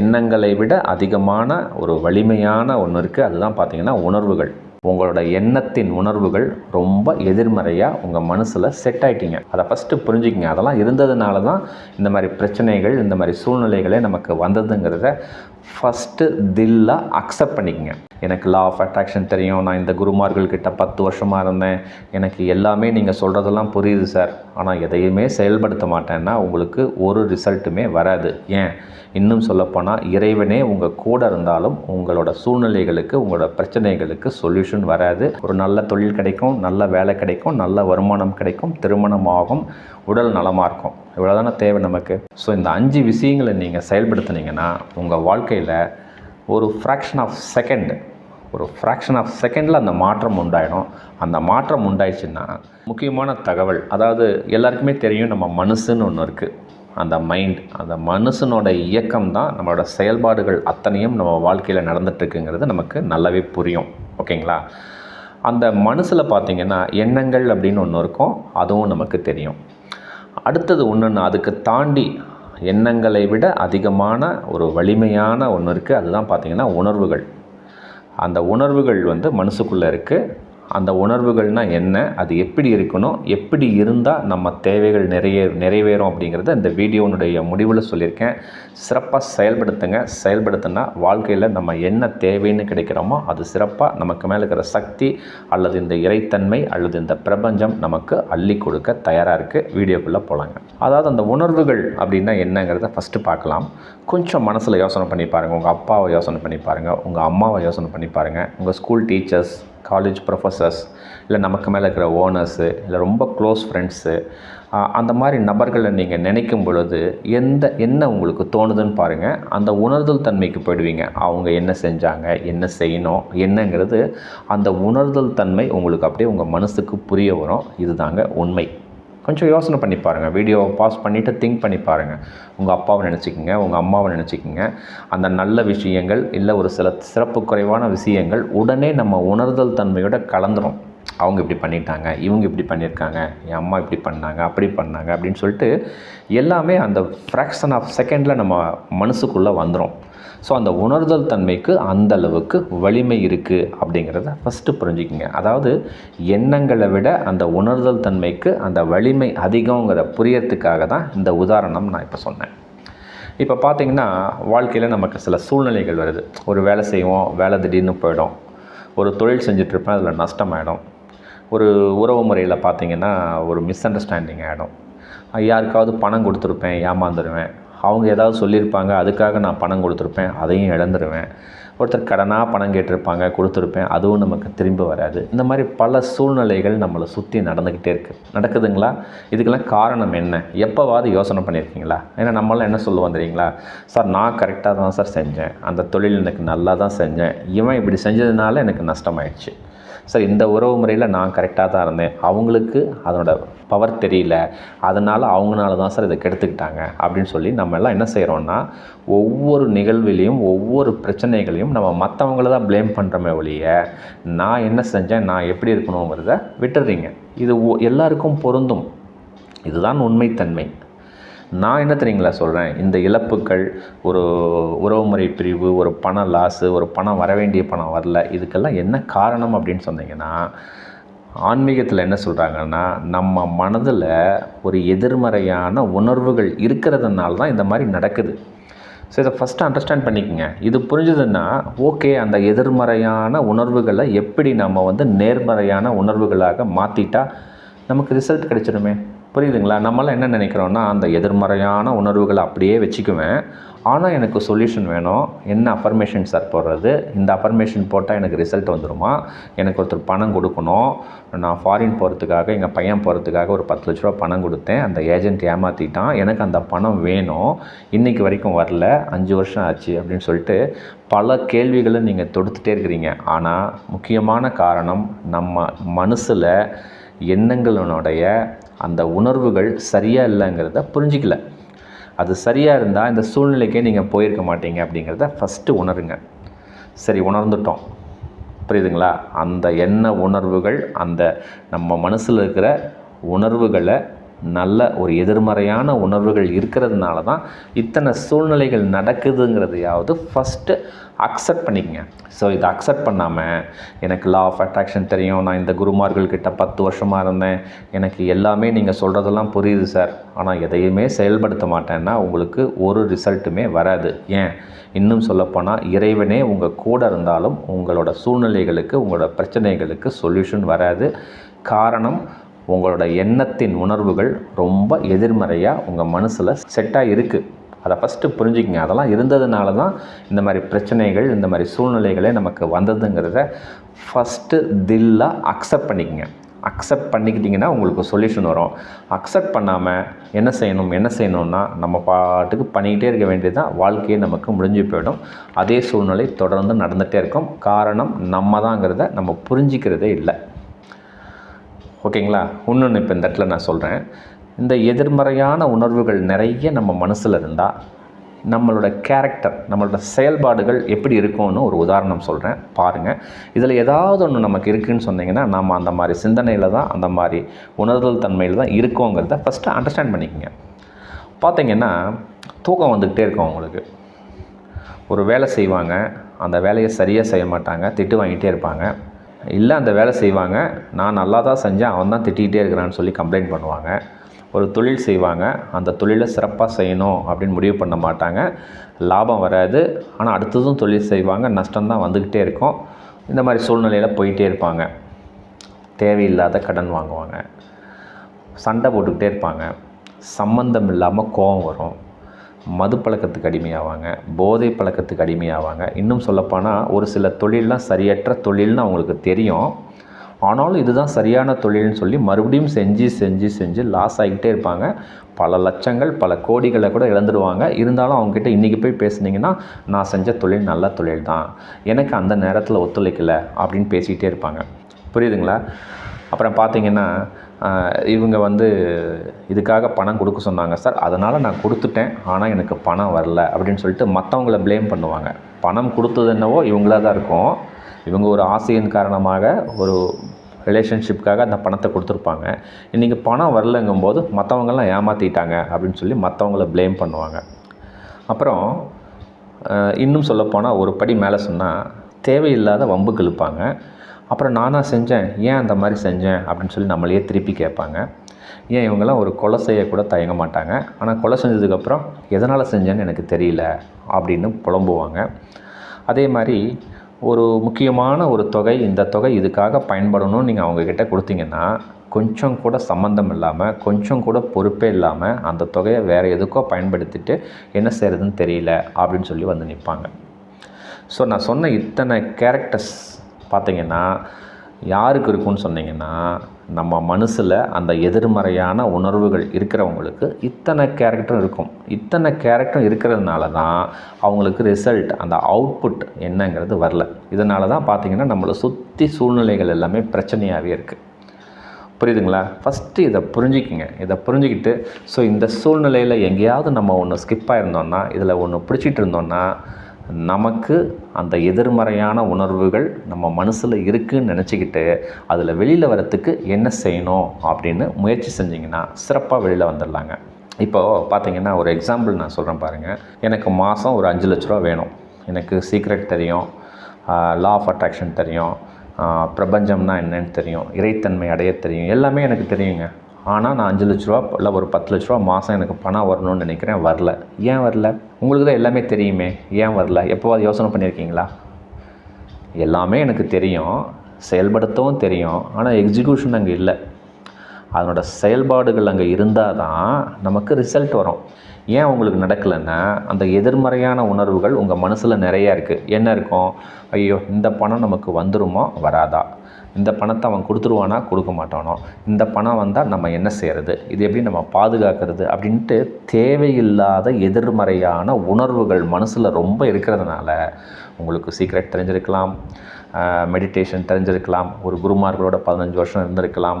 எண்ணங்களை விட அதிகமான ஒரு வலிமையான ஒன்று இருக்குது அதுதான் பார்த்தீங்கன்னா உணர்வுகள். உங்களோட எண்ணத்தின் உணர்வுகள் ரொம்ப எதிர்மறையாக உங்கள் மனசில் செட் ஆகிட்டீங்க அதை ஃபஸ்ட்டு புரிஞ்சுக்கிங்க. அதெல்லாம் இருந்ததுனால தான் இந்த மாதிரி பிரச்சனைகள் இந்த மாதிரி சூழ்நிலைகளே நமக்கு வந்ததுங்கிறத ஃபஸ்ட்டு தில்லாக அக்செப்ட் பண்ணிக்கங்க. எனக்கு லா ஆஃப் அட்ராக்ஷன் தெரியும். நான் இந்த குருமார்கள் கிட்ட பத்து வருஷமாக இருந்தேன். எனக்கு எல்லாமே நீங்கள் சொல்கிறதெல்லாம் புரியுது சார் ஆனால் எதையுமே செயல்படுத்த மாட்டேன்னா உங்களுக்கு ஒரு ரிசல்ட்டுமே வராது. ஏன்? இன்னும் சொல்லப்போனால் இறைவனே உங்கள் கூட இருந்தாலும் உங்களோட சூழ்நிலைகளுக்கு உங்களோட பிரச்சனைகளுக்கு சொல்யூஷன் வராது. ஒரு நல்ல தொழில் கிடைக்கும் நல்ல வேலை கிடைக்கும் நல்ல வருமானம் கிடைக்கும் திருமணம் ஆகும் உடல் நலமாக இருக்கும். இவ்வளோதானே தேவை நமக்கு? ஸோ இந்த அஞ்சு விஷயங்களை நீங்கள் செயல்படுத்துனீங்கன்னா உங்கள் வாழ்க்கையில் ஒரு ஃப்ராக்ஷன் ஆஃப் செகண்ட் ஒரு ஃப்ராக்ஷன் ஆஃப் செகண்டில் அந்த மாற்றம் உண்டாயிடும். அந்த மாற்றம் உண்டாயிடுச்சுன்னா முக்கியமான தகவல் அதாவது எல்லாருக்குமே தெரியும் நம்ம மனசுன்னு ஒன்று இருக்குது அந்த மைண்ட் அந்த மனுஷனோட இயக்கம் தான் நம்மளோட செயல்பாடுகள் அத்தனையும் நம்ம வாழ்க்கையில் நடந்துட்டுருக்குங்கிறது நமக்கு நல்லாவே புரியும். ஓகேங்களா? அந்த மனசில் பார்த்திங்கன்னா எண்ணங்கள் அப்படின்னு ஒன்று இருக்கும் அதுவும் நமக்கு தெரியும். அடுத்தது ஒன்றுன்னு அதுக்கு தாண்டி எண்ணங்களை விட அதிகமான ஒரு வலிமையான ஒன்று இருக்குது அதுதான் பார்த்திங்கன்னா உணர்வுகள். அந்த உணர்வுகள் வந்து மனசுக்குள்ளே இருக்குது அந்த உணர்வுகள்னால் என்ன அது எப்படி இருக்கணும் எப்படி இருந்தால் நம்ம தேவைகள் நிறைய நிறைவேறும் அப்படிங்கிறத இந்த வீடியோனுடைய முடிவில் சொல்லியிருக்கேன். சிறப்பாக செயல்படுத்துங்க. செயல்படுத்தினா வாழ்க்கையில் நம்ம என்ன தேவைன்னு கிடைக்கிறோமோ அது சிறப்பாக நமக்கு மேலே இருக்கிற சக்தி அல்லது இந்த இறைத்தன்மை அல்லது இந்த பிரபஞ்சம் நமக்கு அள்ளி கொடுக்க தயாராக இருக்குது வீடியோக்குள்ளே போகலாங்க அதாவது அந்த உணர்வுகள் அப்படின்னா என்னங்கிறத ஃபஸ்ட்டு பார்க்கலாம். கொஞ்சம் மனசில் யோசனை பண்ணி பாருங்கள் உங்கள் அப்பாவை யோசனை பண்ணி பாருங்கள் உங்கள் அம்மாவை யோசனை பண்ணி பாருங்கள் உங்கள் ஸ்கூல் டீச்சர்ஸ் காலேஜ் ப்ரொஃபஸர்ஸ் இல்லை நமக்கு மேலே இருக்கிற ஓனர்ஸு இல்லை ரொம்ப க்ளோஸ் ஃப்ரெண்ட்ஸு அந்த மாதிரி நபர்களை நீங்கள் நினைக்கும் பொழுது எந்த என்ன உங்களுக்கு தோணுதுன்னு பாருங்கள் அந்த உணர்தல் தன்மைக்கு போயிடுவீங்க. அவங்க என்ன செஞ்சாங்க என்ன செய்யணும் என்னங்கிறது அந்த உணர்தல் தன்மை உங்களுக்கு அப்படியே உங்கள் மனசுக்கு புரிய வரும். இதுதாங்க உண்மை. கொஞ்சம் யோசனை பண்ணி பாருங்கள் வீடியோவை பாஸ் பண்ணிவிட்டு திங்க் பண்ணி பாருங்கள் உங்கள் அப்பாவை நினச்சிக்கோங்க உங்கள் அம்மாவை நினச்சிக்கோங்க. அந்த நல்ல விஷயங்கள் இல்லை ஒரு சில சிறப்பு குறைவான விஷயங்கள் உடனே நம்ம உணர்தல் தன்மையோட கலந்துரும். அவங்க இப்படி பண்ணிட்டாங்க இவங்க இப்படி பண்ணியிருக்காங்க என் அம்மா இப்படி பண்ணாங்க அப்படி பண்ணாங்க அப்படின்னு சொல்லிட்டு எல்லாமே அந்த ஃப்ராக்ஷன் ஆஃப் செகண்டில் நம்ம மனசுக்குள்ளே வந்துடும் ஸோ அந்த உணர்தல் தன்மைக்கு அந்த அளவுக்கு வலிமை இருக்குது அப்படிங்கிறத ஃபஸ்ட்டு புரிஞ்சுக்கிங்க. அதாவது எண்ணங்களை விட அந்த உணர்தல் தன்மைக்கு அந்த வலிமை அதிகங்கிற புரியறதுக்காக தான் இந்த உதாரணம் நான் இப்போ சொன்னேன். இப்போ பார்த்திங்கன்னா வாழ்க்கையில் நமக்கு சில சூழ்நிலைகள் வருது. ஒரு வேலை செய்வோம் வேலை திடீர்னு போயிடும். ஒரு தொழில் செஞ்சிட்ருப்பேன் அதில் நஷ்டமாயிடும். ஒரு உறவு முறையில் பார்த்திங்கன்னா ஒரு மிஸ் அண்டர்ஸ்டாண்டிங் ஆகிடும் யாருக்காவது பணம் கொடுத்துருப்பேன் ஏமாந்துடுவேன் அவங்க ஏதாவது சொல்லியிருப்பாங்க அதுக்காக நான் பணம் கொடுத்துருப்பேன் அதையும் இழந்துருவேன். ஒருத்தர் கடனாக பணம் கேட்டிருப்பாங்க கொடுத்துருப்பேன் அதுவும் நமக்கு திரும்ப வராது. இந்த மாதிரி பல சூழ்நிலைகள் நம்மளை சுற்றி நடந்துக்கிட்டே இருக்குது நடக்குதுங்களா? இதுக்கெல்லாம் காரணம் என்ன? எப்போவாது யோசனை பண்ணியிருக்கீங்களா? ஏன்னா நம்மளாம் என்ன சொல்லுவோம் தெரியுங்களா? சார் நான் கரெக்டாக தான் சார் செஞ்சேன். அந்த தொழில் எனக்கு நல்லா தான் செஞ்சேன். இவன் இப்படி செஞ்சதுனால எனக்கு நஷ்டமாயிடுச்சு. சார் இந்த உறவு முறையில் நான் கரெக்டாக தான் இருந்தேன். அவங்களுக்கு அதனோட பவர் தெரியல. அதனால் அவங்களால தான் சார் இதை கெடுத்துக்கிட்டாங்க அப்படின்னு சொல்லி நம்ம எல்லாம் என்ன செய்கிறோன்னா ஒவ்வொரு நிகழ்விலையும் ஒவ்வொரு பிரச்சனைகளையும் நம்ம மற்றவங்கள தான் ப்ளேம் பண்ணுறோமே ஒழிய நான் என்ன செஞ்சேன் நான் எப்படி இருக்கணுங்கிறத விட்டுறீங்க. இது எல்லாருக்கும் பொருந்தும். இதுதான் உண்மைத்தன்மை. நான் என்ன தெரியுங்களா சொல்கிறேன் இந்த இழப்புகள் ஒரு உறவுமுறை பிரிவு ஒரு பண லாஸு ஒரு பணம் வர வேண்டிய பணம் வரல இதுக்கெல்லாம் என்ன காரணம் அப்படின்னு சொன்னீங்கன்னா ஆன்மீகத்தில் என்ன சொல்கிறாங்கன்னா நம்ம மனதில் ஒரு எதிர்மறையான உணர்வுகள் இருக்கிறதுனால தான் இந்த மாதிரி நடக்குது. ஸோ இதை ஃபஸ்ட்டு அண்டர்ஸ்டாண்ட் பண்ணிக்கோங்க. இது புரிஞ்சுதுன்னா ஓகே அந்த எதிர்மறையான உணர்வுகளை எப்படி நம்ம வந்து நேர்மறையான உணர்வுகளாக மாற்றிட்டா நமக்கு ரிசல்ட் கிடைச்சிடுமே? புரியுதுங்களா? நம்மளாம் என்ன நினைக்கிறோன்னா அந்த எதிர்மறையான உணர்வுகளை அப்படியே வச்சுக்குவேன். ஆனால் எனக்கு சொல்யூஷன் வேணும். என்ன அஃபர்மேஷன் சார் போடுறது? இந்த அஃபர்மேஷன் போட்டால் எனக்கு ரிசல்ட் வந்துடுமா எனக்கு ஒருத்தர் பணம் கொடுக்கணும். நான் ஃபாரின் போகிறதுக்காக எங்கள் பையன் போகிறதுக்காக ஒரு பத்து லட்ச ரூபா பணம் கொடுத்தேன். அந்த ஏஜென்ட் ஏமாற்றிட்டான் எனக்கு அந்த பணம் வேணும். இன்றைக்கி வரைக்கும் வரல. அஞ்சு வருஷம் ஆச்சு அப்படின்னு சொல்லிட்டு பல கேள்விகளை நீங்கள் தொடுத்துட்டே இருக்கிறீங்க. ஆனால் முக்கியமான காரணம் நம்ம மனசில் எண்ணங்களினுடைய அந்த உணர்வுகள் சரியாக இல்லைங்கிறத புரிஞ்சிக்கல. அது சரியாக இருந்தால் இந்த சூழ்நிலைக்கே நீங்கள் போயிருக்க மாட்டீங்க அப்படிங்கிறத ஃபஸ்ட்டு உணருங்க. சரி உணர்ந்துட்டோம். புரியுதுங்களா? அந்த எண்ண உணர்வுகள் அந்த நம்ம மனசில் இருக்கிற உணர்வுகளை நல்ல ஒரு எதிர்மறையான உணர்வுகள் இருக்கிறதுனால தான் இத்தனை சூழ்நிலைகள் நடக்குதுங்கிறதையாவது ஃபஸ்ட்டு அக்செப்ட் பண்ணிக்கங்க. ஸோ இதை அக்செப்ட் பண்ணாமல் எனக்கு லா ஆஃப் அட்ராக்ஷன் தெரியும். நான் இந்த குருமார்கள் கிட்ட பத்து வருஷமாக இருந்தேன். எனக்கு எல்லாமே நீங்கள் சொல்கிறதெல்லாம் புரியுது சார் ஆனால் எதையுமே செயல்படுத்த மாட்டேன்னா உங்களுக்கு ஒரு ரிசல்ட்டுமே வராது. ஏன்? இன்னும் சொல்லப்போனால் இறைவனே உங்கள் கூட இருந்தாலும் உங்களோட சூழ்நிலைகளுக்கு உங்களோட பிரச்சனைகளுக்கு சொல்யூஷன் வராது. காரணம் உங்களோட எண்ணத்தின் உணர்வுகள் ரொம்ப எதிர்மறையாக உங்கள் மனசில் செட்டாக இருக்குது அதை ஃபஸ்ட்டு புரிஞ்சுக்கங்க. அதெல்லாம் இருந்ததுனால தான் இந்த மாதிரி பிரச்சனைகள் இந்த மாதிரி சூழ்நிலைகளே நமக்கு வந்ததுங்கிறத ஃபஸ்ட்டு தில்லாக அக்செப்ட் பண்ணிக்கங்க. அக்செப்ட் பண்ணிக்கிட்டிங்கன்னா உங்களுக்கு சொல்யூஷன் வரும். அக்செப்ட் பண்ணாமல் என்ன செய்யணும் என்ன செய்யணும்னா நம்ம பாட்டுக்கு பண்ணிக்கிட்டே இருக்க வேண்டியது தான் வாழ்க்கையே நமக்கு முடிஞ்சு போயிடும். அதே சூழ்நிலை தொடர்ந்து நடந்துகிட்டே இருக்கும். காரணம் நம்ம தாங்கிறத நம்ம புரிஞ்சிக்கிறதே இல்லை. ஓகேங்களா? இன்னொன்று இப்போ இந்த இடத்துல நான் சொல்கிறேன் இந்த எதிர்மறையான உணர்வுகள் நிறைய நம்ம மனசில் இருந்தால் நம்மளோட கேரக்டர் நம்மளோட செயல்பாடுகள் எப்படி இருக்கும்னு ஒரு உதாரணம் சொல்கிறேன் பாருங்கள் இதில் ஏதாவது ஒன்று நமக்கு இருக்குதுன்னு சொன்னீங்கன்னா நம்ம அந்த மாதிரி சிந்தனையில் தான் அந்த மாதிரி உணர்தல் தன்மையில் தான் இருக்கோங்கிறத ஃபஸ்ட்டு அண்டர்ஸ்டாண்ட் பண்ணிக்கோங்க. பார்த்தீங்கன்னா தூக்கம் வந்துக்கிட்டே இருக்கும் அவங்களுக்கு ஒரு வேலை செய்வாங்க. அந்த வேலையை சரியாக செய்ய மாட்டாங்க. திட்டு வாங்கிட்டே இருப்பாங்க. இல்லை அந்த வேலை செய்வாங்க. நான் நல்லா தான் செஞ்சேன் அவன் தான் திட்டிகிட்டே இருக்கிறான்னு சொல்லி கம்ப்ளைண்ட் பண்ணுவாங்க. ஒரு தொழில் செய்வாங்க. அந்த தொழிலை சிறப்பாக செய்யணும் அப்படின்னு முடிவு பண்ண மாட்டாங்க. லாபம் வராது. ஆனால் அடுத்ததும் தொழில் செய்வாங்க. நஷ்டம்தான் வந்துக்கிட்டே இருக்கும். இந்த மாதிரி சூழ்நிலையில் போயிட்டே இருப்பாங்க. தேவையில்லாத கடன் வாங்குவாங்க. சண்டை போட்டுக்கிட்டே இருப்பாங்க. சம்மந்தம் இல்லாமல் கோபம் வரும். மது பழக்கத்துக்கு அடிமையாவாங்க போதை பழக்கத்துக்கு அடிமையாவாங்க. இன்னும் சொல்லப்போனால் ஒரு சில தொழிலெலாம் சரியற்ற தொழில்னு அவங்களுக்கு தெரியும். ஆனாலும் இதுதான் சரியான தொழில்னு சொல்லி மறுபடியும் செஞ்சு செஞ்சு செஞ்சு லாஸ் ஆகிக்கிட்டே இருப்பாங்க. பல லட்சங்கள் பல கோடிகளை கூட இழந்துடுவாங்க இருந்தாலும் அவங்ககிட்ட இன்றைக்கி போய் பேசுனீங்கன்னா நான் செஞ்ச தொழில் நல்ல தொழில் தான் எனக்கு அந்த நேரத்தில் ஒத்துழைக்கலை அப்படின்னு பேசிக்கிட்டே இருப்பாங்க. புரியுதுங்களா? அப்புறம் பார்த்தீங்கன்னா இவங்க வந்து இதுக்காக பணம் கொடுக்க சொன்னாங்க சார். அதனால் நான் கொடுத்துட்டேன். ஆனால் எனக்கு பணம் வரல அப்படின்னு சொல்லிட்டு மற்றவங்கள ப்ளேம் பண்ணுவாங்க. பணம் கொடுத்தது என்னவோ இவங்களா தான் இருக்கும். இவங்க ஒரு ஆசையின் காரணமாக ஒரு ரிலேஷன்ஷிப்காக அந்த பணத்தை கொடுத்துருப்பாங்க. இன்றைக்கி பணம் வரலங்கும்போது மற்றவங்கெல்லாம் ஏமாற்றிட்டாங்க அப்படின்னு சொல்லி மற்றவங்கள ப்ளேம் பண்ணுவாங்க. அப்புறம் இன்னும் சொல்லப்போனால் ஒரு படி மேலே சொன்னால் தேவையில்லாத வம்புக்கு இழுப்பாங்க அப்புறம் நானாக செஞ்சேன். ஏன் அந்த மாதிரி செஞ்சேன்? அப்படின்னு சொல்லி நம்மளையே திருப்பி கேட்பாங்க. ஏன் இவங்கெல்லாம் ஒரு கொலை செய்ய கூட தயங்க மாட்டாங்க? ஆனால் கொலை செஞ்சதுக்கப்புறம் எதனால் செஞ்சேன்னு எனக்கு தெரியல அப்படின்னு புலம்புவாங்க. அதே மாதிரி ஒரு முக்கியமான ஒரு தொகை இந்த தொகை இதுக்காக பயன்படணும்னு நீங்கள் அவங்கக்கிட்ட கொடுத்தீங்கன்னா கொஞ்சம் கூட சம்மந்தம் இல்லாமல் கொஞ்சம் கூட பொறுப்பே இல்லாமல் அந்த தொகையை வேறு எதுக்கோ பயன்படுத்திட்டு என்ன செய்கிறதுன்னு தெரியல அப்படின்னு சொல்லி வந்து நிற்பாங்க ஸோ நான் சொன்ன இத்தனை கேரக்டர்ஸ் பார்த்தீங்கன்னா யாருக்கு இருக்குன்னு சொன்னீங்கன்னா நம்ம மனசில் அந்த எதிர்மறையான உணர்வுகள் இருக்கிறவங்களுக்கு இத்தனை கேரக்டரும் இருக்கும். இத்தனை கேரக்டரும் இருக்கிறதுனால தான் அவங்களுக்கு ரிசல்ட் அந்த அவுட்புட் என்னங்கிறது வரல. இதனால தான் பார்த்தீங்கன்னா நம்மளை சுற்றி சூழ்நிலைகள் எல்லாமே பிரச்சனையாகவே இருக்குது புரியுதுங்களா? ஃபஸ்ட்டு இதை புரிஞ்சிக்கிங்க. இதை புரிஞ்சுக்கிட்டு ஸோ இந்த சூழ்நிலையில் எங்கேயாவது நம்ம ஒன்று ஸ்கிப் ஆகிருந்தோன்னா இதில் ஒன்று பிடிச்சிட்டு இருந்தோன்னா நமக்கு அந்த எதிர்மறையான உணர்வுகள் நம்ம மனசில் இருக்குன்னு நினச்சிக்கிட்டு அதில் வெளியில் வரத்துக்கு என்ன செய்யணும் அப்படின்னு முயற்சி செஞ்சிங்கன்னா சிறப்பாக வெளியில் வந்துடலாங்க. இப்போது பார்த்தீங்கன்னா ஒரு எக்ஸாம்பிள் நான் சொல்கிறேன் பாருங்கள் எனக்கு மாதம் ஒரு அஞ்சு லட்ச ரூபா வேணும். எனக்கு சீக்ரெட் தெரியும். லா ஆஃப் அட்ராக்ஷன் தெரியும். பிரபஞ்சம்னா என்னன்னு தெரியும். இறைத்தன்மை அடைய தெரியும். எல்லாமே எனக்கு தெரியுங்க. ஆனால் நான் அஞ்சு லட்ச ரூபா இல்லை ஒரு பத்து லட்ச ரூபா மாதம் எனக்கு பணம் வரணும்னு நினைக்கிறேன் வரல. ஏன் வரல? உங்களுக்கு தான் எல்லாமே தெரியுமே. ஏன் வரல? எப்போவாது யோசனை பண்ணியிருக்கீங்களா எல்லாமே எனக்கு தெரியும். செயல்படுத்தவும் தெரியும். ஆனால் எக்ஸிக்யூஷன் அங்கே இல்லை. அதனோட செயல்பாடுகள் அங்கே இருந்தால் தான் நமக்கு ரிசல்ட் வரும். ஏன் உங்களுக்கு நடக்கலைன்னா அந்த எதிர்மறையான உணர்வுகள் உங்கள் மனசில் நிறையா இருக்குது என்ன இருக்கும்? ஐயோ இந்த பணம் நமக்கு வந்துருமோ? வராதா? இந்த பணத்தை அவன் கொடுத்துருவானா? கொடுக்க மாட்டானோ? இந்த பணம் வந்தால் நம்ம என்ன செய்கிறது இது எப்படி நம்ம பாதுகாக்கிறது? அப்படின்ட்டு தேவையில்லாத எதிர்மறையான உணர்வுகள் மனசில் ரொம்ப இருக்கிறதுனால உங்களுக்கு சீக்ரெட் தெரிஞ்சிருக்கலாம். மெடிடேஷன் தெரிஞ்சிருக்கலாம். ஒரு குருமார்களோட பதினஞ்சு வருஷம் இருந்திருக்கலாம்.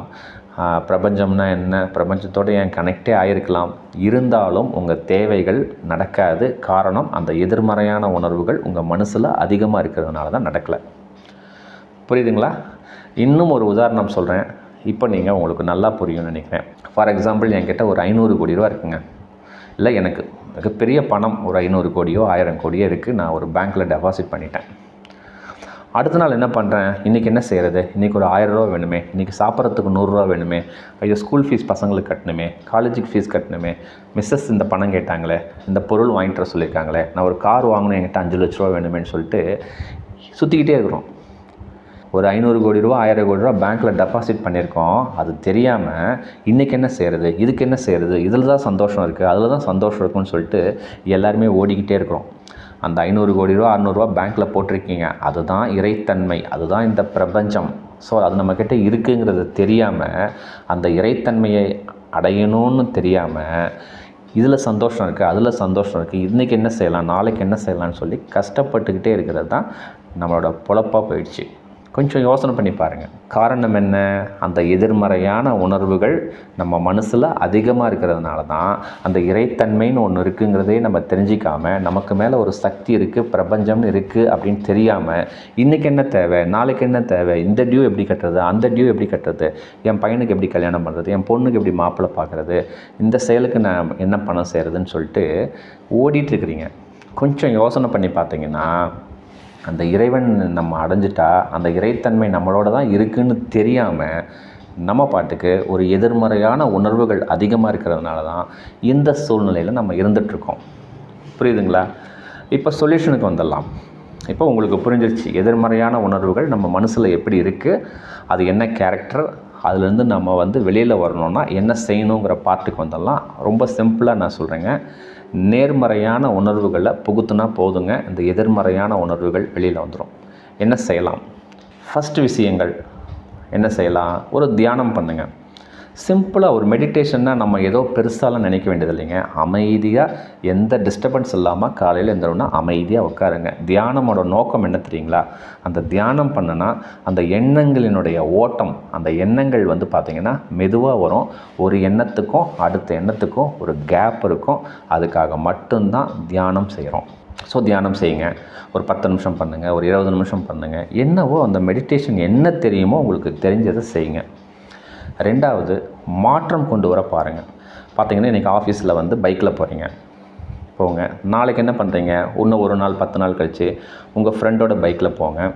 பிரபஞ்சம்னா என்ன? பிரபஞ்சத்தோடு ஏன் கனெக்டே ஆகிருக்கலாம் இருந்தாலும் உங்கள் தேவைகள் நடக்காது. காரணம் அந்த எதிர்மறையான உணர்வுகள் உங்கள் மனசில் அதிகமாக இருக்கிறதுனால தான் நடக்கலை. புரியுதுங்களா? இன்னும் ஒரு உதாரணம் சொல்கிறேன் இப்போ நீங்கள் உங்களுக்கு நல்லா புரியும்னு நினைக்கிறேன். ஃபார் எக்ஸாம்பிள் என்கிட்ட ஒரு ஐநூறு கோடி ரூபா இருக்குங்க. இல்லை எனக்கு மிகப்பெரிய பணம் ஒரு ஐநூறு கோடியோ ஆயிரம் கோடியோ இருக்குது நான் ஒரு பேங்க்கில் டெபாசிட் பண்ணிட்டேன். அடுத்த நாள் என்ன பண்ணுறேன் இன்றைக்கி என்ன செய்கிறது இன்றைக்கி ஒரு ஆயிரரூவா வேணுமே. இன்றைக்கி சாப்பிட்றதுக்கு நூறுரூவா வேணுமே. ஐயோ ஸ்கூல் ஃபீஸ் பசங்களுக்கு கட்டணுமே. காலேஜுக்கு ஃபீஸ் கட்டணுமே. மிஸ்ஸஸ் இந்த பணம் கேட்டாங்களே. இந்த பொருள் வாங்கிட்டு வர சொல்லியிருக்காங்களே நான் ஒரு கார் வாங்கணும் என்கிட்ட அஞ்சு லட்ச ரூபா வேணுமேன்னு சொல்லிட்டு சுற்றிக்கிட்டே இருக்கிறோம். ஒரு ஐநூறு கோடி ரூபா ஆயிரம் கோடி ரூபா பேங்க்கில் டெபாசிட் பண்ணியிருக்கோம். அது தெரியாமல் இன்றைக்கி என்ன செய்கிறது இதுக்கு என்ன செய்கிறது இதில் தான் சந்தோஷம் இருக்குது அதில் தான் சந்தோஷம் இருக்குன்னு சொல்லிட்டு எல்லாருமே ஓடிக்கிட்டே இருக்கிறோம். அந்த ஐநூறு கோடி ரூபா அறநூறுவா பேங்க்கில் போட்டிருக்கீங்க. அதுதான் இறைத்தன்மை அதுதான் இந்த பிரபஞ்சம். ஸோ அது நம்மக்கிட்ட இருக்குங்கிறது தெரியாமல் அந்த இறைத்தன்மையை அடையணும்னு தெரியாமல் இதில் சந்தோஷம் இருக்குது அதில் சந்தோஷம் இருக்குது இன்றைக்கி என்ன செய்யலாம் நாளைக்கு என்ன செய்யலாம்னு சொல்லி கஷ்டப்பட்டுக்கிட்டே இருக்கிறது தான் நம்மளோட பொழப்பாக போயிடுச்சு. கொஞ்சம் யோசனை பண்ணி பாருங்கள் காரணம் என்ன? அந்த எதிர்மறையான உணர்வுகள் நம்ம மனசில் அதிகமாக இருக்கிறதுனால தான் அந்த இறைத்தன்மைன்னு ஒன்று இருக்குங்கிறதே நம்ம தெரிஞ்சிக்காமல் நமக்கு மேலே ஒரு சக்தி இருக்குது பிரபஞ்சம்னு இருக்குது அப்படின்னு தெரியாமல் இன்றைக்கி என்ன தேவை? நாளைக்கு என்ன தேவை? இந்த டியூ எப்படி கட்டுறது? அந்த டியூ எப்படி கட்டுறது? என் பையனுக்கு எப்படி கல்யாணம் பண்ணுறது என் பொண்ணுக்கு எப்படி மாப்பிள்ளை பார்க்குறது இந்த செயலுக்கு நான் என்ன பணம் செய்கிறதுன்னு சொல்லிட்டு ஓடிட்டுருக்கிறீங்க கொஞ்சம் யோசனை பண்ணி பார்த்தீங்கன்னா அந்த இறைவன் நம்ம அடைஞ்சிட்டா அந்த இறைத்தன்மை நம்மளோட தான் இருக்குன்னு தெரியாமல் நம்ம பாட்டுக்கு ஒரு எதிர்மறையான உணர்வுகள் அதிகமாக இருக்கிறதுனால தான் இந்த சூழ்நிலையில் நம்ம இருந்துகிட்ருக்கோம் புரியுதுங்களா? இப்போ சொல்யூஷனுக்கு வந்துடலாம். இப்போ உங்களுக்கு புரிஞ்சிருச்சு எதிர்மறையான உணர்வுகள் நம்ம மனசில் எப்படி இருக்குது அது என்ன கேரக்டர் அதுலேருந்து நம்ம வந்து வெளியில் வரணும்னா என்ன செய்யணுங்கிற பார்ட்டுக்கு வந்துடலாம். ரொம்ப சிம்பிளாக நான் சொல்கிறேங்க நேர்மறையான உணர்வுகளை புகுத்துனா போதுங்க. இந்த எதிர்மறையான உணர்வுகள் வெளியில் வந்துடும் என்ன செய்யலாம்? ஃபஸ்ட்டு விஷயங்கள் என்ன செய்யலாம்? ஒரு தியானம் பண்ணுங்கள் சிம்பிளாக ஒரு மெடிடேஷன்னா நம்ம ஏதோ பெருசாலாம் நினைக்க வேண்டியது இல்லைங்க அமைதியாக எந்த டிஸ்டர்பன்ஸ் இல்லாமல் காலையில் எழுந்தோன்னா அமைதியாக உட்காருங்க. தியானமோட நோக்கம் என்ன தெரியுங்களா? அந்த தியானம் பண்ணுனா அந்த எண்ணங்களினுடைய ஓட்டம் அந்த எண்ணங்கள் வந்து பார்த்திங்கன்னா மெதுவாக வரும். ஒரு எண்ணத்துக்கும் அடுத்த எண்ணத்துக்கும் ஒரு கேப் இருக்கும். அதுக்காக மட்டும்தான் தியானம் செய்கிறோம் ஸோ தியானம் செய்யுங்க. ஒரு பத்து நிமிஷம் பண்ணுங்கள் ஒரு இருபது நிமிஷம் பண்ணுங்கள் என்னவோ அந்த மெடிடேஷன் என்ன தெரியுமோ உங்களுக்கு தெரிஞ்சதை செய்யுங்க. ரெண்டாவது மாற்றம் கொண்டு வர பாருங்கள் பார்த்தீங்கன்னா இன்றைக்கி ஆஃபீஸில் வந்து பைக்கில் போகிறீங்க போங்க. நாளைக்கு என்ன பண்ணுறீங்க இன்னும் ஒரு நாள் பத்து நாள் கழித்து உங்கள் ஃப்ரெண்டோட பைக்கில் போங்க.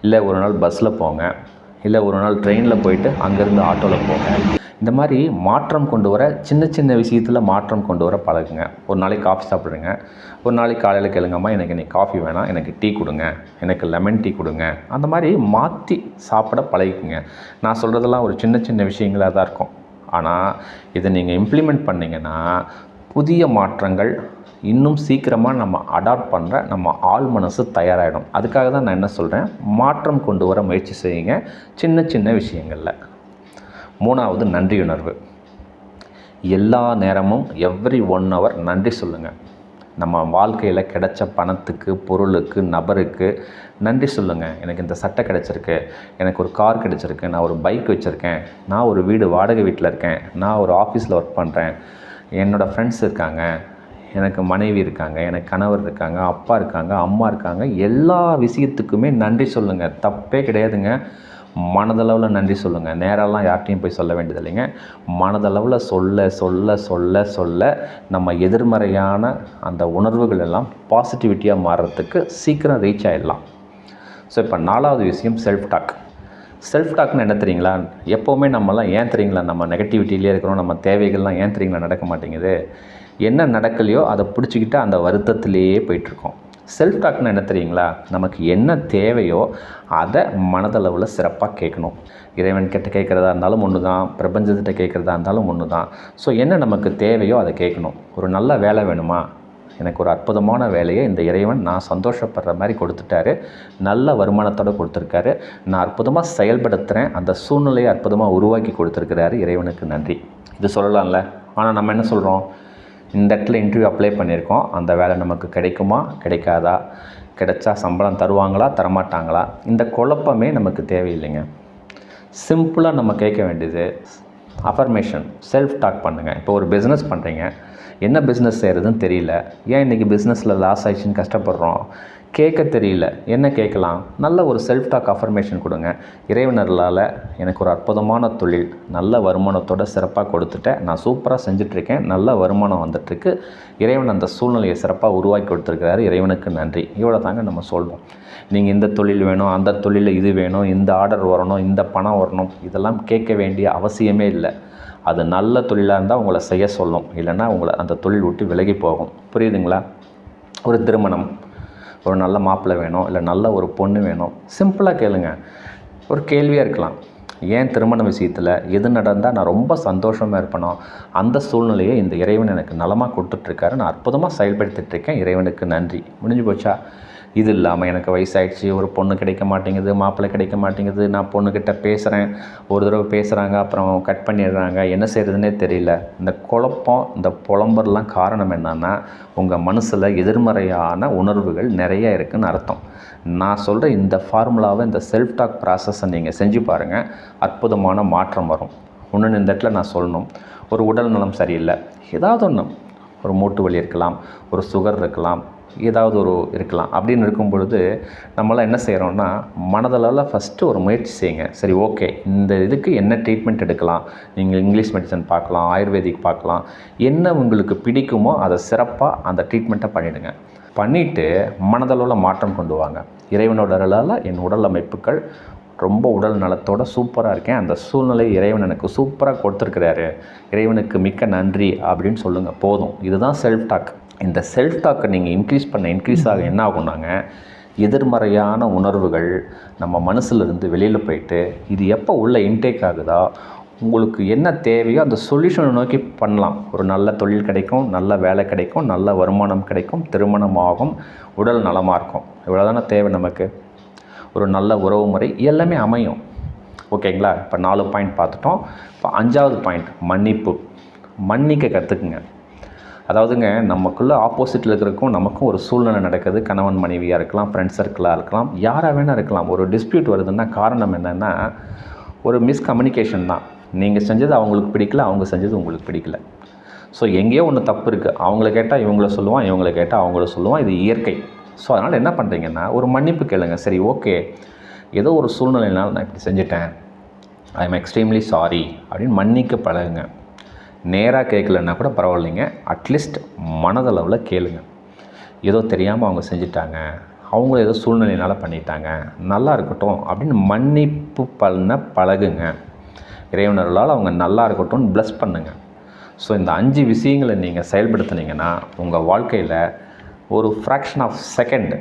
இல்லை ஒரு நாள் பஸ்ஸில் போங்க. இல்லை ஒரு நாள் ட்ரெயினில் போயிட்டு அங்கேருந்து ஆட்டோவில் போங்க. இந்த மாதிரி மாற்றம் கொண்டு வர சின்ன சின்ன விஷயத்தில் மாற்றம் கொண்டு வர பழகுங்க. ஒரு நாளைக்கு காஃபி சாப்பிடுங்க. ஒரு நாளைக்கு காலையில் கேளுங்கம்மா எனக்கு இன்னைக்கு காஃபி வேணாம். எனக்கு டீ கொடுங்க. எனக்கு லெமன் டீ கொடுங்க. அந்த மாதிரி மாற்றி சாப்பிட பழகிக்குங்க. நான் சொல்கிறதெல்லாம் ஒரு சின்ன சின்ன விஷயங்களாக தான் இருக்கும். ஆனால் இதை நீங்கள் இம்ப்ளிமெண்ட் பண்ணிங்கன்னா புதிய மாற்றங்கள் இன்னும் சீக்கிரமாக நம்ம அடாப்ட் பண்ணுற நம்ம ஆள் மனசு தயாராகிடும் அதுக்காக தான் நான் என்ன சொல்கிறேன் மாற்றம் கொண்டு வர முயற்சி செய்யுங்க. சின்ன சின்ன விஷயங்களில். மூணாவது நன்றியுணர்வு எல்லா நேரமும் எவ்ரி ஒன் ஹவர் நன்றி சொல்லுங்கள் நம்ம வாழ்க்கையில் கிடைச்ச பணத்துக்கு பொருளுக்கு நபருக்கு நன்றி சொல்லுங்கள் எனக்கு இந்த சட்டை கிடச்சிருக்கு எனக்கு ஒரு கார் கிடச்சிருக்கு நான் ஒரு பைக் வச்சுருக்கேன் நான் ஒரு வீடு வாடகை வீட்டில் இருக்கேன் நான் ஒரு ஆஃபீஸில் ஒர்க் பண்ணுறேன் என்னோடய ஃப்ரெண்ட்ஸ் இருக்காங்க எனக்கு மனைவி இருக்காங்க எனக்கு கணவர் இருக்காங்க அப்பா இருக்காங்க அம்மா இருக்காங்க எல்லா விஷயத்துக்குமே நன்றி சொல்லுங்கள் தப்பே கிடையாதுங்க. மனதளவில் நன்றி சொல்லுங்கள் நேரெல்லாம் யார்கிட்டையும் போய் சொல்ல வேண்டியது இல்லைங்க மனதளவில் சொல்ல சொல்ல சொல்ல சொல்ல நம்ம எதிர்மறையான அந்த உணர்வுகள் எல்லாம் பாசிட்டிவிட்டியாக மாறுறதுக்கு சீக்கிரம் ரீச் ஆகிடலாம் ஸோ இப்போ நாலாவது விஷயம் செல்ஃப் டாக் செல்ஃப் டாக்னு என்ன தெரியுங்களா? எப்போவுமே நம்மலாம் ஏன் தெரியுங்களா? நம்ம நெகட்டிவிட்டிலே இருக்கிறோம். நம்ம தேவைகள்லாம் ஏன் தெரியுங்களா? நடக்க மாட்டேங்குது. என்ன நடக்கலையோ அதை பிடிச்சிக்கிட்டு அந்த வருத்தத்திலேயே போயிட்டுருக்கோம். செல்ஃப் டாக்னு என்ன தெரியுங்களா? நமக்கு என்ன தேவையோ அதை மனதளவில் சிறப்பாக கேட்கணும். இறைவன் கிட்ட கேட்குறதா இருந்தாலும் ஒன்று தான் பிரபஞ்சத்திட்ட கேட்குறதா இருந்தாலும் ஒன்று தான் ஸோ என்ன நமக்கு தேவையோ அதை கேட்கணும். ஒரு நல்ல வேலை வேணுமா? எனக்கு ஒரு அற்புதமான வேலையை இந்த இறைவன் நான் சந்தோஷப்படுற மாதிரி கொடுத்துட்டாரு. நல்ல வருமானத்தோடு கொடுத்துருக்காரு. நான் அற்புதமாக செயல்படுத்துகிறேன் அந்த சூழ்நிலையை அற்புதமாக உருவாக்கி கொடுத்துருக்கிறாரு இறைவனுக்கு நன்றி. இது சொல்லலாம்ல? ஆனால் நம்ம என்ன சொல்கிறோம் இந்த இடத்துல இன்டர்வியூ அப்ளை பண்ணியிருக்கோம். அந்த வேலை நமக்கு கிடைக்குமா? கிடைக்காதா? கிடைச்சா சம்பளம் தருவாங்களா? தரமாட்டாங்களா? இந்த குழப்பமே நமக்கு தேவையில்லைங்க. சிம்பிளாக நம்ம கேட்க வேண்டியது அஃபர்மேஷன் செல்ஃப் டாக் பண்ணுங்கள் இப்போ ஒரு பிஸ்னஸ் பண்ணுறீங்க என்ன பிஸ்னஸ் செய்கிறதுன்னு தெரியல. ஏன் இன்றைக்கி பிஸ்னஸில் லாஸ் ஆயிடுச்சுன்னு கஷ்டப்படுறோம்? கேட்க தெரியல. என்ன கேட்கலாம்? நல்ல ஒரு செல்ஃப் டாக் அஃபர்மேஷன் கொடுங்க. இறைவனர்களால் எனக்கு ஒரு அற்புதமான தொழில் நல்ல வருமானத்தோட சிறப்பாக கொடுத்துட்டேன். நான் சூப்பராக செஞ்சிட்ருக்கேன் நல்ல வருமானம் வந்துட்டுருக்கு. இறைவன் அந்த சூழ்நிலையை சிறப்பாக உருவாக்கி கொடுத்துருக்கிறாரு. இறைவனுக்கு நன்றி. இவ்வளோ தாங்க நம்ம சொல்வோம் நீங்கள் இந்த தொழில் வேணும் அந்த தொழிலில் இது வேணும் இந்த ஆர்டர் வரணும் இந்த பணம் வரணும் இதெல்லாம் கேட்க வேண்டிய அவசியமே இல்லை. அது நல்ல தொழிலாக இருந்தால் உங்களை செய்ய சொல்லும். இல்லைன்னா உங்களை அந்த தொழில் விட்டு விலகி போகும். புரியுதுங்களா? ஒரு திருமணம். ஒரு நல்ல மாப்பிள்ளை வேணும் இல்லை நல்ல ஒரு பொண்ணு வேணும். சிம்பிளாக கேளுங்க. ஒரு கேள்வியாக இருக்கலாம். ஏன் திருமண விஷயத்தில் எது நடந்தால் நான் ரொம்ப சந்தோஷமாக இருப்பேனோ அந்த சூழ்நிலையை இந்த இறைவன் எனக்கு நலமாக கொடுத்துட்ருக்காரு நான் அற்புதமாக செயல்படுத்திகிட்ருக்கேன் இறைவனுக்கு நன்றி. முடிஞ்சு போச்சா? இது இல்லாமல் எனக்கு வயசாகிடுச்சு ஒரு பொண்ணு கிடைக்க மாட்டேங்குது மாப்பிள்ளை கிடைக்க மாட்டேங்குது நான் பொண்ணுக்கிட்ட பேசுகிறேன் ஒரு தடவை பேசுகிறாங்க அப்புறம் கட் பண்ணிடுறாங்க என்ன செய்கிறதுனே தெரியல. இந்த குழப்பம் இந்த புலம்பர்லாம் காரணம் என்னென்னா உங்கள் மனசில் எதிர்மறையான உணர்வுகள் நிறைய இருக்குதுன்னு அர்த்தம். நான் சொல்கிற இந்த ஃபார்முலாவை இந்த செல்ஃப் டாக் ப்ராசஸை நீங்கள் செஞ்சு பாருங்கள் அற்புதமான மாற்றம் வரும். இன்னொன்று இந்த இடத்துல நான் சொல்லணும் ஒரு உடல் நலம் சரியில்லை ஏதாவது ஒன்று ஒரு மூட்டு வலி இருக்கலாம் ஒரு சுகர் இருக்கலாம் ஏதாவது ஒரு இருக்கலாம். அப்படின்னு இருக்கும் பொழுது நம்மளாம் என்ன செய்கிறோம்னா மனதளவில் ஃபஸ்ட்டு ஒரு முயற்சி செய்யுங்க. சரி ஓகே இந்த இதுக்கு என்ன ட்ரீட்மெண்ட் எடுக்கலாம்? நீங்கள் இங்கிலீஷ் மெடிசன் பார்க்கலாம் ஆயுர்வேதிக் பார்க்கலாம். என்ன உங்களுக்கு பிடிக்குமோ அதை சிறப்பாக அந்த ட்ரீட்மெண்ட்டை பண்ணிவிடுங்க பண்ணிவிட்டு மனதளவில் மாற்றம் கொண்டு வாங்க. இறைவனோட அருளால் என் உடல் அமைப்புகள் ரொம்ப உடல் நலத்தோட சூப்பராக இருக்கேன். அந்த சூழ்நிலை இறைவன் எனக்கு சூப்பராக கொடுத்துருக்கிறாரு. இறைவனுக்கு மிக்க நன்றி அப்படின்னு சொல்லுங்கள் போதும். இதுதான் செல்ஃப் டாக் இந்த செல்ஃப் டாக்கை நீங்கள் இன்க்ரீஸ் பண்ண இன்க்ரீஸ் ஆக என்ன ஆகுனாங்க? எதிர்மறையான உணர்வுகள் நம்ம மனசுலேருந்து வெளியில் போயிட்டு இது எப்போ உள்ள இன்டேக் ஆகுதா? உங்களுக்கு என்ன தேவையோ அந்த சொல்யூஷனை நோக்கி பண்ணலாம். ஒரு நல்ல தொழில் கிடைக்கும் நல்ல வேலை கிடைக்கும் நல்ல வருமானம் கிடைக்கும் திருமணம் ஆகும் உடல் நலமாக இருக்கும். இவ்வளோ தானே தேவை நமக்கு? ஒரு நல்ல உறவு முறை எல்லாமே அமையும். ஓகேங்களா? இப்போ நாலு பாயிண்ட் பார்த்துட்டோம். இப்போ அஞ்சாவது பாயிண்ட் மன்னிப்பு. மன்னிக்க கற்றுக்குங்க அதாவதுங்க நமக்குள்ளே ஆப்போசிட்டில் இருக்கிறக்கும் நமக்கும் ஒரு சூழ்நிலை நடக்குது. கணவன் மனைவியாக இருக்கலாம் ஃப்ரெண்ட்ஸ் சர்க்கிளாக இருக்கலாம் யாராக வேணால் இருக்கலாம். ஒரு டிஸ்பியூட் வருதுன்னா காரணம் என்னென்னா ஒரு மிஸ்கம்யூனிகேஷன் தான். நீங்கள் செஞ்சது அவங்களுக்கு பிடிக்கல அவங்க செஞ்சது உங்களுக்கு பிடிக்கல. ஸோ எங்கேயோ ஒன்று தப்பு இருக்குது அவங்கள கேட்டால் இவங்கள சொல்லுவான் இவங்கள கேட்டால் அவங்கள சொல்லுவான். இது இயற்கை. ஸோ அதனால் என்ன பண்ணுறீங்கன்னா ஒரு மன்னிப்பு கேளுங்க. சரி ஓகே ஏதோ ஒரு சூழ்நிலையினால் நான் இப்படி செஞ்சுட்டேன். ஐ எம் எக்ஸ்ட்ரீம்லி சாரி அப்படின்னு மன்னிக்க பழகுங்க. நேராக கேட்கலன்னா கூட பரவாயில்லைங்க. அட்லீஸ்ட் மனதளவில் கேளுங்க. ஏதோ தெரியாமல் அவங்க செஞ்சிட்டாங்க. அவங்க ஏதோ சூழ்நிலையினால் பண்ணிட்டாங்க. நல்லா இருக்கட்டும் அப்படின்னு மன்னிப்பு பண்ண பழகுங்க. இறைவனர்களால் அவங்க நல்லா இருக்கட்டும்னு ப்ளஸ் பண்ணுங்கள் ஸோ இந்த அஞ்சு விஷயங்களை நீங்கள் செயல்படுத்துனீங்கன்னா உங்கள் வாழ்க்கையில் ஒரு ஃப்ராக்ஷன் ஆஃப் செகண்ட்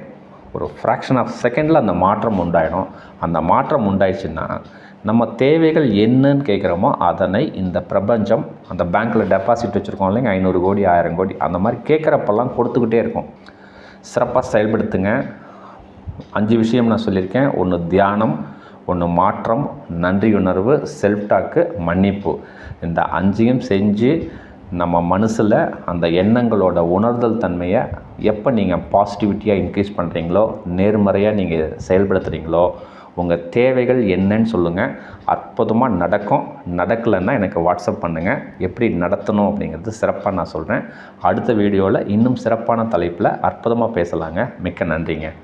ஒரு ஃப்ராக்ஷன் ஆஃப் செகண்டில் அந்த மாற்றம் உண்டாயிடும். அந்த மாற்றம் உண்டாயிடுச்சுன்னா நம்ம தேவைகள் என்னன்னு கேட்குறோமோ அதனை இந்த பிரபஞ்சம் அந்த பேங்க்கில் டெபாசிட் வச்சுருக்கோம் இல்லைங்க ஐநூறு கோடி ஆயிரம் கோடி அந்த மாதிரி கேட்குறப்பெல்லாம் கொடுத்துக்கிட்டே இருக்கும். சிறப்பாக செயல்படுத்துங்க. அஞ்சு விஷயம் நான் சொல்லியிருக்கேன். ஒன்று தியானம் ஒன்று மாற்றம் நன்றி உணர்வு செல்ஃப் டாக்கு மன்னிப்பு. இந்த அஞ்சையும் செஞ்சு நம்ம மனசில் அந்த எண்ணங்களோட உணர்தல் தன்மையை எப்போ நீங்கள் பாசிட்டிவிட்டியாக இன்க்ரீஸ் பண்ணுறீங்களோ நேர்மறையாக நீங்கள் செயல்படுத்துகிறீங்களோ உங்கள் தேவைகள் என்னன்னு சொல்லுங்கள் அற்புதமாக நடக்கும். நடக்கலைன்னா எனக்கு வாட்ஸ்அப் பண்ணுங்கள் எப்படி நடத்தணும் அப்படிங்கிறது சிறப்பாக நான் சொல்கிறேன் அடுத்த வீடியோவில் இன்னும் சிறப்பான தலைப்பில் அற்புதமாக பேசலாங்க. மிக்க நன்றிங்க.